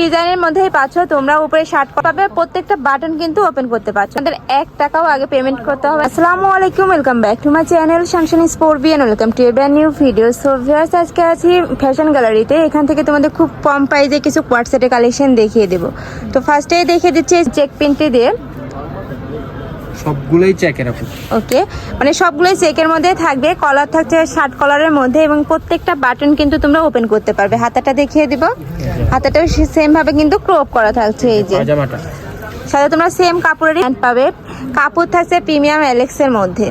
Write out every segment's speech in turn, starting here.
ডিজাইনের মধ্যেই পাচ্ছ, তোমরা উপরে শার্ট পাবে প্রত্যেকটা বাটন কিন্তু ওপেন করতে পারছ। আমাদের এক টাকাও আগে পেমেন্ট করতে হবে। আসসালামু আলাইকুম welcome back to my channel Shamsan sport BN welcome to brand new video so viewers আজকে আছি ফ্যাশন গ্যালারিতে এখান থেকে তোমাদের খুব কম প্রাইসে কিছু কোয়াটসেটের কালেকশন দেখিয়ে দেবো। তো ফার্স্টেই দেখিয়ে দিচ্ছি চেক প্রিন্টে দিয়ে। সবগুলোই চেকের আপু ওকে মানে সবগুলোই চেকের মধ্যে থাকবে কলার থাকছে শার্ট কলারের মধ্যে এবং প্রত্যেকটা বাটন কিন্তু তোমরা ওপেন করতে পারবে। হাতাটা দেখিয়ে দিব। হাতাটাও সেম ভাবে কিন্তু ক্রপ করা থাকছে এই যে। পাজামাটা। সাথে তোমরা সেম কাপড়েরই প্যান্ট পাবে। কাপড় থাকছে প্রিমিয়াম এলেক্সের মধ্যে।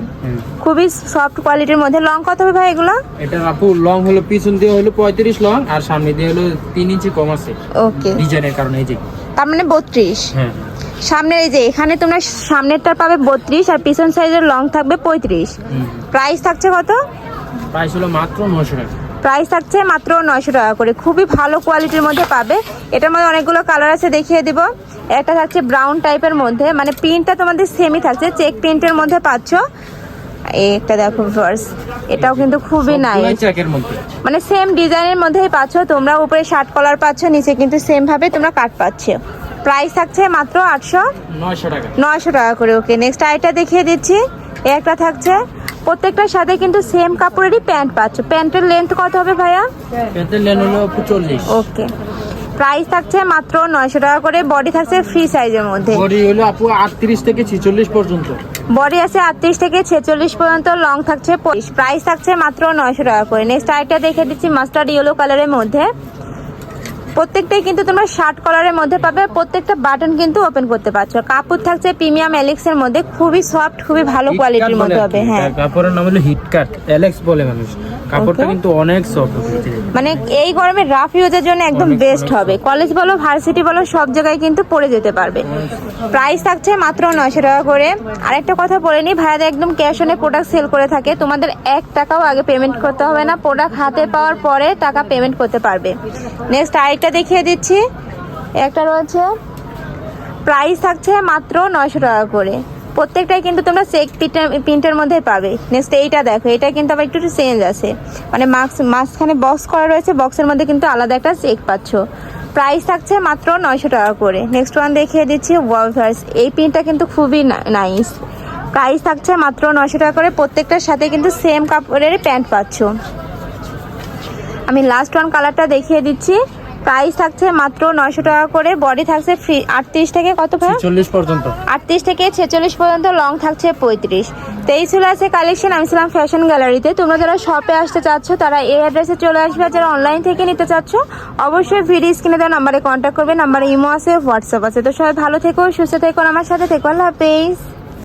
খুবই সফট কোয়ালিটির মধ্যে। লং কত হবে ভাই এগুলো? এটা আপু লং হলো পিছন দিয়ে হলো পঁয়ত্রিশ লং আর সামনে দিয়ে হলো তিন ইঞ্চি কম আছে। ওকে ডিজাইনের কারণে এই যে। তার মানে বত্রিশ। হ্যাঁ। সামনের এই যে এখানে তোমরা সামনেরটা পাবে বত্রিশ আর পিছন সাইজের লং থাকবে পঁয়ত্রিশ। প্রাইস থাকছে কত? প্রাইস হলো মাত্র নশো টাকা। প্রাইস থাকছে মাত্র নয়শো টাকা করে। খুবই ভালো কোয়ালিটির মধ্যে পাবে। এটার মধ্যে অনেকগুলো কালার আছে দেখিয়ে দিব। একটা থাকছে ব্রাউন টাইপের মধ্যে। মানে প্রিন্টটা তোমাদের সেমই থাকছে। চেক প্রিন্টের মধ্যে পাচ্ছ। একটা দেখো ফার্স এটাও কিন্তু খুবই নাই সবগুলোই চেকের মধ্যে। মানে সেম ডিজাইনের মধ্যেই পাচ্ছ। তোমরা উপরে শার্ট কলার পাচ্ছ নিচে কিন্তু সেম ভাবে তোমরা কাট পাচ্ছ। প্রাইস থাকছে মাত্র আটশো নয়শো টাকা। করে ওকে নেক্সট আইটা দেখিয়ে দিচ্ছি। একটা থাকছে। প্রত্যেকটার সাথে কিন্তু সেম কাপড়েরই প্যান্ট পাচ্ছ। প্যান্টের লেন্থ কত হবে ভাইয়া? এতে লেন হলো চল্লিশ ওকে প্রাইস থাকছে মাত্র নয়শো টাকা করে। বডি থাকছে ফ্রি সাইজের মধ্যে। বডি হলো আপু আটত্রিশ থেকে ছিচল্লিশ পর্যন্ত। বডি আছে আটত্রিশ থেকে ছেচল্লিশ পর্যন্ত লং থাকছে প্রাইস থাকছে মাত্র নয়শো টাকা করে। নেক্সট আইটা দেখে দিচ্ছি মাস্টার্ড ইয়েলো কালারের মধ্যে। প্রত্যেকটাই কিন্তু তোমরা শার্ট কলারের মধ্যে পাবে। প্রত্যেকটা বাটন কিন্তু ওপেন করতে পারছ। কাপড় থাকছে প্রিমিয়াম এলেক্স এর মধ্যে। খুবই সফট খুবই ভালো কোয়ালিটির মধ্যে হবে হ্যাঁ। কাপড়ের নাম হলো হিট কাট অ্যালেক্স বলে মানুষ। কাপড়টা. কিন্তু অনেক সফট মানে এই গরমে রাফ ইউজের জন্য একদম বেস্ট হবে। কলেজ বলো ভার্সিটি বলো সব জায়গায় কিন্তু পরে যেতে পারবে। প্রাইস থাকছে মাত্র নয়শো টাকা করে। আরেকটা কথা বলে নি ভাইয়াদের একদম ক্যাশ অনে প্রোডাক্ট সেল করে থাকে। তোমাদের এক টাকাও আগে পেমেন্ট করতে হবে না। প্রোডাক্ট হাতে পাওয়ার পরে টাকা পেমেন্ট করতে পারবে। নেক্সট আরেকটা দেখিয়ে দিচ্ছি। একটা রয়েছে। প্রাইস থাকছে মাত্র নয়শো টাকা করে। প্রত্যেকটাই কিন্তু তোমরা চেক প্রিন্টের মধ্যে পাবে। নেক্সট এইটা দেখো, এটা কিন্তু আবার একটু চেঞ্জ আছে। মানে মাস্ক মাঝখানে বক্স করা রয়েছে বক্সের মধ্যে কিন্তু আলাদা একটা চেক পাচ্ছ। প্রাইস থাকছে মাত্র নয়শো টাকা করে। নেক্সট ওয়ান দেখিয়ে দিচ্ছি ওয়ালভার্স এই প্রিন্টটা কিন্তু খুবই নাইস প্রাইস থাকছে মাত্র নয়শো টাকা করে। প্রত্যেকটার সাথে কিন্তু সেম কাপড়ের প্যান্ট পাচ্ছ। আমি লাস্ট ওয়ান কালারটা দেখিয়ে দিচ্ছি। প্রাইস থাকছে মাত্র নয়শো টাকা করে বডি থাকছে ফ্রি আটত্রিশ থেকে কত ভাই? ছিচল্লিশ পর্যন্ত। আটত্রিশ থেকে ছেচল্লিশ পর্যন্ত লং থাকছে পঁয়ত্রিশ। তো এই ছিল আছে কালেকশন আমি ছিলাম ফ্যাশন গ্যালারিতে তোমরা যারা শপে আসতে চাচ্ছ তারা এই অ্যাড্রেসে চলে আসবে। যারা অনলাইন থেকে নিতে চাচ্ছ অবশ্যই ভিডিও স্ক্রিনে দেওয়া নাম্বারে কন্ট্যাক্ট করবে। নাম্বারে ইমো আছে হোয়াটসঅ্যাপ আছে। তো সবাই ভালো থেকো সুস্থ থেকো আমার সাথে থেকো। আল্লাহ হাফেজ।